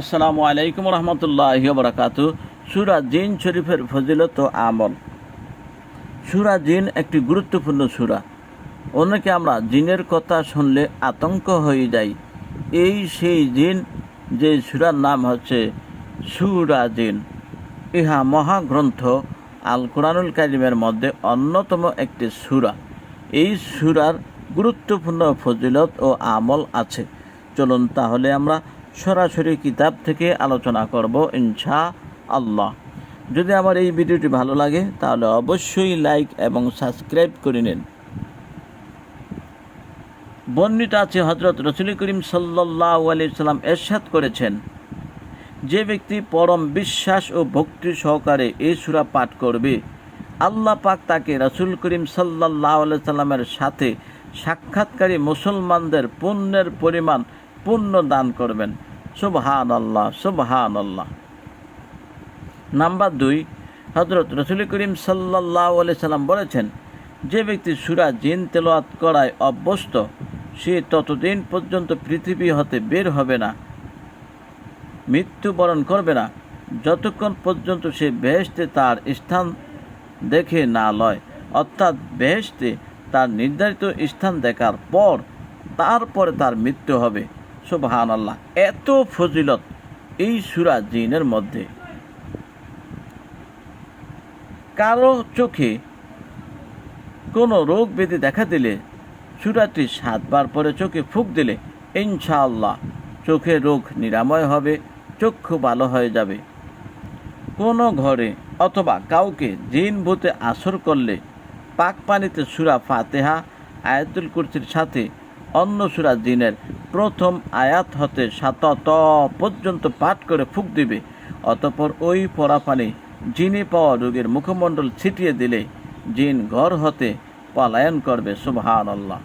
আসসালামু আলাইকুম রহমতুল্লাহ বরাকাত সুরা জিন শরীফের ফজিলত আমল। সুরা জিন একটি গুরুত্বপূর্ণ সুরা। অনেকে আমরা জিনের কথা শুনলে আতঙ্ক হয়ে যাই। এই সেই জিন যে সুরার নাম হচ্ছে সুরা জিন। ইহা মহাগ্রন্থ আল কোরআনুল কারিমের মধ্যে অন্যতম একটি সুরা। এই সুরার গুরুত্বপূর্ণ ফজিলত ও আমল আছে। চলুন তাহলে আমরা সরাসরি কিতাব থেকে আলোচনা করব ইনশা আল্লাহ। যদি আমার এই ভিডিওটি ভালো লাগে, তাহলে অবশ্যই লাইক এবং সাবস্ক্রাইব করে নিন। বর্ণিত আছে হজরত রসুল করিম সাল্লাহ আলি সাল্লাম এরশাদ করেছেন, যে ব্যক্তি পরম বিশ্বাস ও ভক্তি সহকারে এই সুরা পাঠ করবে, আল্লাহ পাক তাকে রসুল করিম সাল্লাহ সাল্লামের সাথে সাক্ষাৎকারী মুসলমানদের পুণ্যের পরিমাণ পুণ্য দান করবেন। সুবহান আল্লাহ সুবহান আল্লাহ নাম্বার দুই হজরত রসুল করিম সাল্লাহ সাল্লাম বলেছেন, যে ব্যক্তি সুরা জিন তেলোয়াত করায় অভ্যস্ত, সে ততদিন পর্যন্ত পৃথিবী হতে বের হবে না, মৃত্যুবরণ করবে না, যতক্ষণ পর্যন্ত সে বেহেস্তে তার স্থান দেখে না লয়। অর্থাৎ বেহেস্তে তার নির্ধারিত স্থান দেখার পর, তারপরে তার মৃত্যু হবে। সুবহান আল্লাহ এত ফজিলত এই সুরা জিনের মধ্যে। কারও চোখে কোনো রোগ ব্যাধি দেখা দিলে, সুরাটি সাতবার পরে চোখে ফুক দিলে, ইনশাআল্লাহ চোখে রোগ নিরাময় হবে, চক্ষু ভালো হয়ে যাবে। কোনো ঘরে অথবা কাউকে জিন ভূতে আসর করলে, পাক পানিতে সুরা ফাতেহা, আয়াতুল কুরসির সাথে অন্য সুরা জিনের প্রথম আয়াত হতে সাতত পর্যন্ত পাঠ করে ফুক দিবে। অতপর ওই পরা পানি জিনে পাওয়া রোগের মুখমণ্ডল ছিটিয়ে দিলে জিন ঘর হতে পলায়ন করবে সুবহান আল্লাহ